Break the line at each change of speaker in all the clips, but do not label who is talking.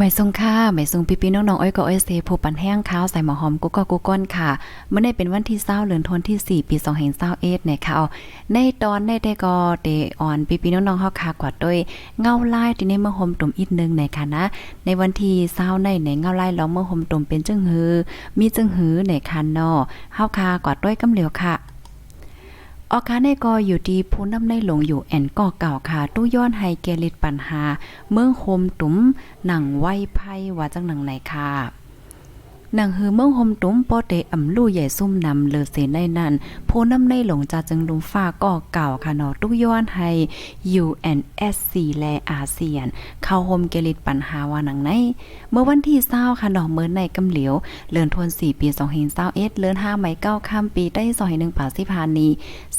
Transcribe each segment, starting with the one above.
ไม่ทรงค่าไม่ทรงปีปีน้องๆอ้อยก็อ้อยเซผู้ปันแห้งข้าวใส่หมอหอมกุกกอกุกก้อนค่ะเมื่อได้เป็นวันที่20เดือนธันวาคมที่4ปี2521เนี่ยค่ะเอาในตอนในได้ก็เดออนปีปีน้องๆเฮาค่ะกว่าด้วยเงาไลายที่ในเมือหอมตุ่มอีกนึงในค่ะนะ ในวันที่20ในในเงาไลายล้อมเมือหอมตุ่มเป็นจึงหือ มีจึงหือในค่ะเนาะเฮาค่ะกว่าด้วยกำเหลียวค่ะ ออคาในกออยู่ดีผู้นำในหลงอยู่แอนก่อเก่าค่ะตู้ย้อนให้เกลิดปัญหา เมืองโฮมตุ้มหนังไว้ไพ่ว่าจังหนังไหนค่ะ หนังหือเมืองโฮมตุ้มปอเตอำลู่ใหญ่ซุ่มนำเลอเสในนั้นผู้นำในหลงจาจึงลุมฟ้าก่อเก่าค่ะเนาะตู้ย้อนให้ UNSC และอาเซียน เข้าโฮมเกลิดปัญหาว่าหนังไหนเมื่อวันที่20ค่ะเนาะเมื่อในกำเหลียว เลือนทวน 4 ปี2021เลือน5ไม้9ค่ำปีได้2 1ป่าสิพานี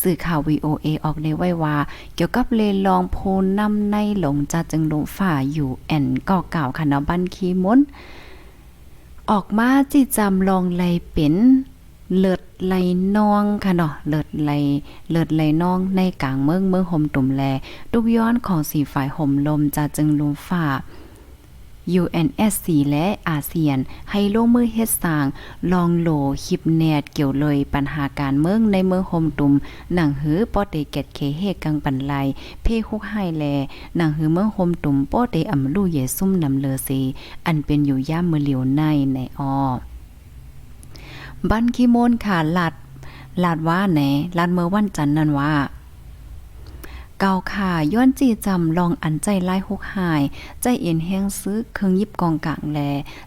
สื่อข่าว VOA ออกในไว้ว่า เกี่ยวกับเลลองโพนำในหลงจัดจึงลงฝ่าอยู่แอนก่อเก่าค่ะเนาะบันคีมุน ออกมาจิจำลองไลเป็นเลิดไหลนองค่ะเนาะเลิดไหลเลิดไหลนองในกลางเมืองเมืองห่มตุ่มแล ทุกย้อนของสีฝ่ายห่มลมจะจึงลุมฝ่า UNSC และอาเซียน ให้ลงมือเฮ็ดสร้าง ลองโหลคิปแนตเกี่ยวเลยปัญหาการเมืองในเมืองโฮมตุม หนังหือป้อเตเกตเคเฮกังปันไล เพคุกไฮแล หนังหือเมืองโฮมตุมป้อเตอำลู่เยซุ่มนำเลอซีอันเป็นอยู่ย่ามมือเหลียวในในออบันคิโมนค่ะลาดลาดว่าแหนลาดเมื่อวันจันทร์นั้นว่า เก่าค่ะย้อนจีจำลองอันใจไล่ฮุกหาย ใจเอ็นแห้งซื้อเครื่องยิบกองกลางแล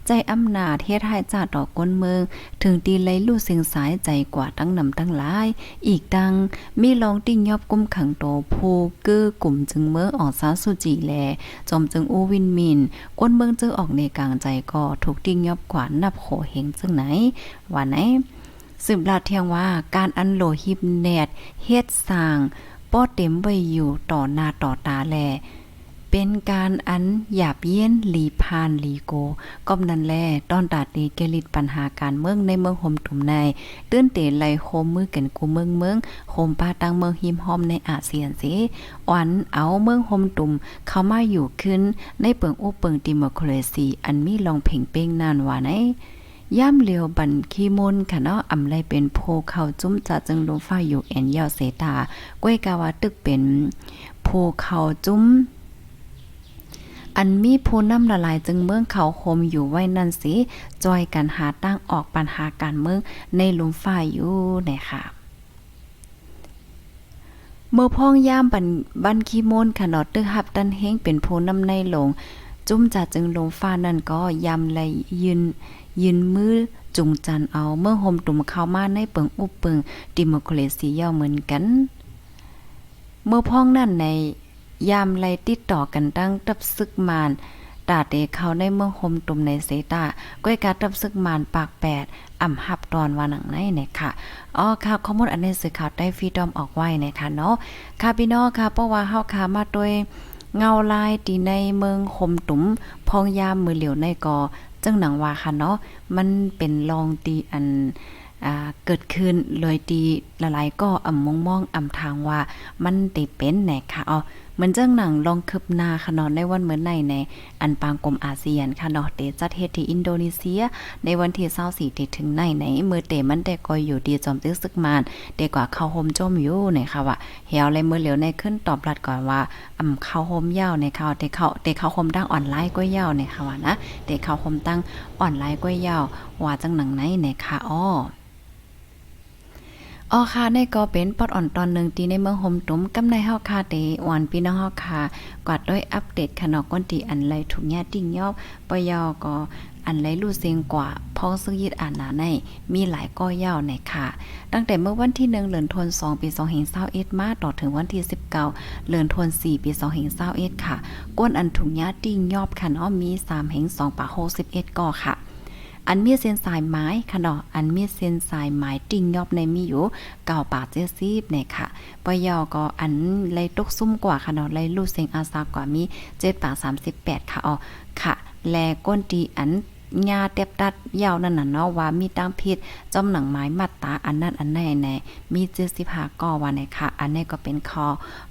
ใจอำนาจเฮ็ดให้จ่าดอกก้นเมือง ถึงตีไลลู่เสียงสายใจกว่าตั้งนำตั้งหลาย อีกดังมีลองติ้งยอบกุมขังโตผู้กือกลุ่มจึงเมืองออกสาสุจีแล จอมจึงอูวินมินก้นเมืองจึงออกในกลางใจก็ถูกติ้งยอบกว่านับโขเฮงจึงไหนว่าไหนสืบลาดเทียงว่าการอันโหลฮิปเนตเฮ็ดสร้าง ป้อเต็มไว้อยู่ต่อหน้าต่อตาแล เป็นการอันหยาบเย็นหลีพานหลีโกก้มนันแลต้อนตาตีเกลิดปัญหาการเมืองในเมืองโฮมตุ่มใน ตื้นเตะไหลโคมมือกันกูเมืองเมืองโฮมป้าตังเมืองหิมหอมในอาเซียนสิอ่อนเอาเมืองโฮมตุ่มเข้ามาอยู่ขึ้นในเปิงอุเปิงดิโมคราซีอันมีลองเพ่งเป้งนานว่าไหน ย่ำเหลียวบันขี้มุนค่ะเนาะอำไลเป็นโพเขาจุ้มจะจึงลงฟ้าอยู่แอนยาวเสตาก้วยกาวาตึกเป็นโพเขาจุ้มอันมีโพน้ำละลายจึงเมืองเขาโคมอยู่ไว้นั่นสิจอยกันหาตั้งออกปัญหาการเมืองในลุมฝ่ายอยู่นะคะเมื่อพ้องย่ามบันบันคีโมนค่ะเนาะตึกหับตันเฮงเป็นโพน้ำในหลง จุ้มจัดจึงลงฟ้านั่นก็ยำไลยืนยืนมือจุงจันเอาเมื่อห่มตุ่มเข้ามาในเปิงอุบเปิงดิโมคราซียาวเหมือนกัน เมื่อพ้องนั่นในยามไลติดต่อกันตั้งตับซึกมานตาเตเข้าในเมืองห่มตุ่มในเซตาก้อยกาตับซึกมานปากแปดอ่ำหับตอนว่าหนังในเนี่ยค่ะอ๋อค่ะข้อมูลอันนี้สื่อข่าวได้ฟรีดอมออกไว้นะคะเนาะค่ะพี่น้องค่ะเพราะว่าเฮาค่ะมาโดย เงาลายตีในเมืองคมตุ๋มพองยามมือเหลียวในกอจังหนังว่าค่ะเนาะมันเป็นลองตีอันอเกิดขึ้นเลยตีละลายก็อ่ำมองมองอ่ำทางว่ามันติเป็นแหนค่ะอ๋อ เหมือนเจังหนังลองคืบหน้าค่ะเนาะในวันเหมือนในในอันปางกลมอาเซียนค่ะเนาะเตจัดเฮ็ดที่อินโดนีเซีย ในวันที่24ที่ถึงในไหนมือเตมันแต่ก็อยู่ดีจอมตึกซึกมานเดกว่าเข้าโฮมจมอยู่เนี่ยค่ะว่าเฮียวเลยมือเหลียวในขึ้นตอบรัดก่อนว่าอ่ำเข้าโฮมยาวในเขาเตเข้าเตเข้าโฮมตั้งออนไลน์ก็ยาวเนี่ยค่ะว่านะเตเข้าโฮมตั้งออนไลน์ก็ยาวว่าจังหนังไหนเนี่ยค่ะอ้อ อ๋อค่ะในก็เป็นปอดอ่อนตอนหนึ่งตีในเมืองโฮมตุ้มกำในเฮาค่ะเตวันพี่น้องเฮาค่ะกวาดด้วยอัปเดตขนอกก้นตีอันไรถูกญาติ่งยอบปยอก็อันไรรู้เสียงกว่าพ้องซึ่งยึดอ่านหนาใน มีหลายก้อยาวในค่ะ ตั้งแต่เมื่อวันที่1เดือนธันวาคมปี2521มาต่อถึงวันที่19เดือนธันวาคมปี2521ค่ะ ก้นอันถุงญาติ่งยอบค่ะเนาะมี3แห่ง2ปะ61ก่อค่ะ อันเมียเส้นสายไม้ค่ะเนาะอันเมียเส้นสายไม้ติ่งยอบในมีอยู่เก่าป่าเจซีบเนี่ยค่ะปยอก็อันไลตกซุ่มกว่าค่ะเนาะไลลู่เสียงอาซากว่ามี7ป่า38ค่ะอ๋อค่ะ แลก้นตีอันญาเต็บตัดยาวนั่นน่ะเนาะว่ามีตั้งพิษจอมหนังไม้มัดตาอันนั้นอันไหนแน่มี75ก่อว่าไหนค่ะ อันนี้ก็เป็นคอ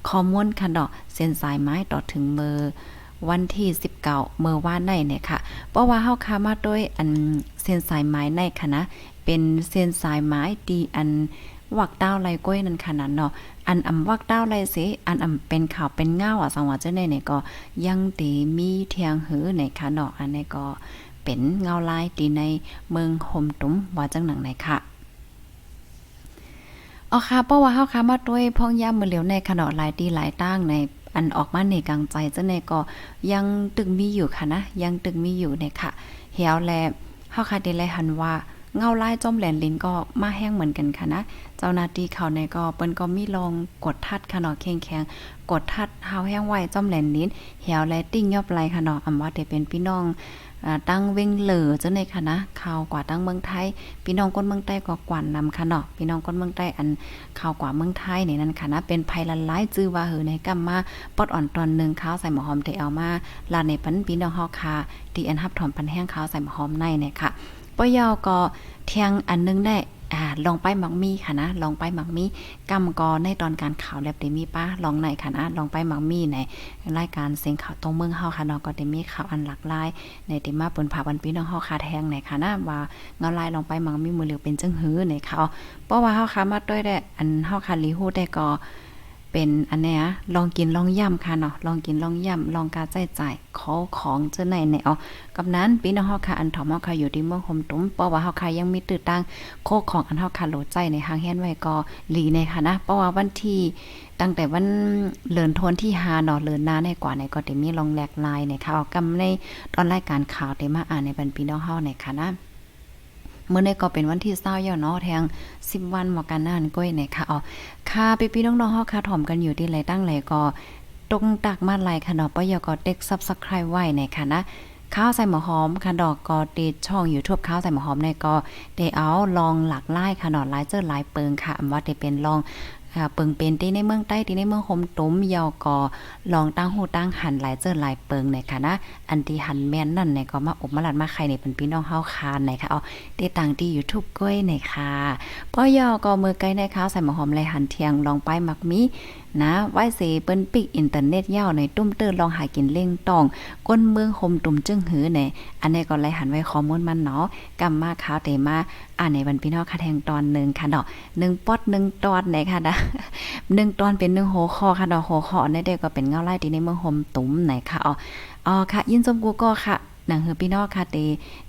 ข้อมูลค่ะเนาะเส้นสายไม้ต่อถึงมือ วันที่19เมื่อวานในเนี่ยค่ะ เพราะว่าเฮาคามาด้วยอันเส้นสายไม้ในค่ะนะ เป็นเส้นสายไม้ดีอันวักดาวไรก้อยนั่นค่ะนั่นเนาะ อันอำวักดาวไรเสอันอำเป็นข่าวเป็นเงาอะสังวาเจ้าในเนี่ยก็ยังตีมีเทียงหือในค่ะเนาะ อันนี้ก็เป็นเงาลายตีในเมืองห่มตุ้มว่าจังหนังไหนค่ะอ๋อค่ะเพราะว่าเฮาค่ะมาด้วยพ้องย่ามือเหลียวในขนาดหลายตีหลายตั้งใน อันออกมาในกลางใจเจ้าในก็ยังตึงมีอยู่ค่ะนะ ยังตึงมีอยู่เนี่ยค่ะเหี่ยวแลเฮาค่ะได้เลยหันว่า เงาไลายจมแหลนลิ้นก็มาแห้งเหมือนกันค่ะนะ เจ้าหน้าที่เขาในก็เปิ้นก็มีลองกดทัดค่ะเนาะแข็งกดทัดเฮาแห้งไว้จมแหลนลิ้นเหี่ยวแลติ้งยอบไหลค่ะเนาะอำว่าได้เป็นพี่น้องตั้งเว้งเหลือเจังได๋ค่ะนะข่าวกว่าตั้งเมืองไทย พี่น้องคนเมืองใต้ก็กวนนำค่ะเนาะพี่น้องคนเมืองใต้อันข่าวกว่าเมืองไทยนี่นั่นค่ะนะเป็นภัยละลายจื้อว่าหือในกำมาปอดอ่อนตอนหนึ่งข้าวใส่หมอหอมได้เอามาลาในปันพี่น้องเฮาค่ะที่อันฮับถอมปันแห้งข้าวใส่หมอหอมในเนี่ยค่ะ ปอยอก็เทียงอันนึงได้อ่าลองไปหมักมีค่ะนะ ลองไปหมักมีกำกอในตอนการข่าวแลบได้มีป้าลองในค่ะนะลองไปหมักมีในรายการเสียงข่าวตรงเมืองเฮาค่ะเนาะก็ได้มีข่าวอันหลากหลาย ในที่มาปิ้นพาวันพี่น้องเฮาคาแทงในค่ะนะว่าเงาลายลองไปหมังมีมือเหลียวเป็นจังหื้อในค่ะเพราะว่าเฮาคามาด้วยได้อันเฮาคาลีฮู้ได้ก็ เป็นอันเนี้ยลองกินลองย่ำค่ะเนาะลองกินลองย่ำลองกาใจจ่ายขอของเจ้าในแนวกับนั้นพี่น้องเฮาค่ะอันถอมเฮาค่ะอยู่ที่เมืองหมตุ้มเพราะว่าเฮาค่ะยังมีตื้อตั้งโคกของอันเฮาค่ะโหลดใจในหางแฮนไว้ก็หลีในค่ะนะเพราะว่าวันที่ตั้งแต่วันเลินทนที่ฮาเนาะเลินหน้าในกว่าในก็ได้มีลองแหลกลายในข่าวกำในตอนรายการข่าวได้มาอ่านในบันพี่น้องเฮาในค่ะนะ เมื่อในก็เป็นวันที่เศร้าเยาเนาะแทงสิบวันหมอกันนานก้อยในค่ะอ๋อค่ะพี่พี่น้องๆเฮาค่ะถ่อมกันอยู่ที่ไรตั้งไรก็ตรงตักมาไลค่ะเนาะปยก็เด็ก Subscribe ไว้ในค่ะนะข้าวใส่หมอหอมค่ะดอกก็ติดช่องอยู่ทั่วข้าวใส่หมอหอมในก็ได้เอาลองหลากหลายค่ะเนาะหลายเจอหลายเปิงค่ะอำว่าได้เป็นลอง ค่ะเปิงเป็นที่ในเมืองใต้ที่ในเมืองโฮมตุ้มยอกอลองตั้งหูตั้งหันหลายเจอหลายเปิงในค่ะนะอันที่หันแม่นนั่นในก็มาอบมาลัดมาใครในเป็นพี่น้องเฮาคานในค่ะเอาได้ตังที่ YouTube ก้อยในค่ะปอยอกอมือไกลในค้าใส่หมอหอมเลยหันเทียงลองไปมักมี นะไว้เสเปิ้นปิกอินเทอร์เน็ตยาวในตุ้มเตอร์ลองหากินเล่งตองก้นเมืองคมตุ่มจึงหือเนี่ยอันนี้ก็เลยหันไว้ข้อมูลมันเนาะกำมาข่าวเตมาอ่านในวันพี่น้องค่ะแทงตอนหนึ่งค่ะเนาะหนึ่งปอดหนึ่งตอนไหนค่ะนะหนึ่งตอนเป็นหนึ่งโหคอค่ะเนาะโหคอในเด็กก็เป็นเงาไล่ที่ในเมืองโฮมตุ่มไหนค่ะอ๋ออ๋อค่ะ ยินชมกูก็ค่ะ หนังเฮอพี่นองค่ะเต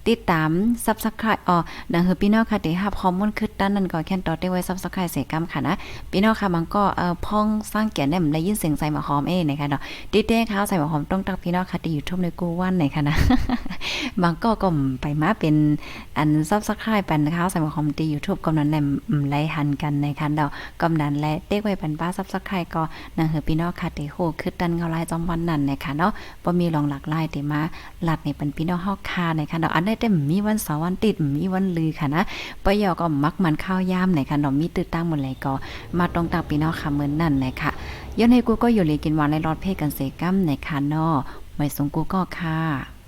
ติดตาม Subscribe อ๋อหนังเฮอพี่นองค่ะเตรับข้อมูลคือด้านนั้นก็แค่นต่อได้ไว้ Subscribe เสกรรมค่ะนะพี่นองค่ะมันก็เอ่อพ้องสร้างแก่นได้มันได้ยินเสียงใส่หมาหอมเองนะคะเนาะติดเด้ข้าวใส่หมาหอมต้องตักพี่นองค่ะที่ YouTube ในกูวันไหนค่ะนะบางก็ก็ไปมาเป็นอัน Subscribe ปันข้าวใส่หมาหอมที่ YouTube กำนันแหลมไล่หันกันในคันเดอกกำนันและเด็กไว้ปันป้า Subscribe ก็หนางเฮอพี่นองค่ะเตโหคือดันเงาลายจอมวันนั่นนะคะเนาะบ่มีรองหลักลายเตมาหลัดในปันพี่น้องเฮาคาในค่ะเดอกอันได้แต่มีวันสองวันติดมีวันลือค่ะนะปยอก็มักมันข้าวยามในคันเดอกมีตื้อตั้งหมดเลยก็มาตรงตักพี่น้องค่ะเหมือนนั่นนะคะย้อนให้กูก็อยู่เลยกินหวานในรอดเพศกันเสกัมในคันเนาะไว้สงกูก็ค่ะ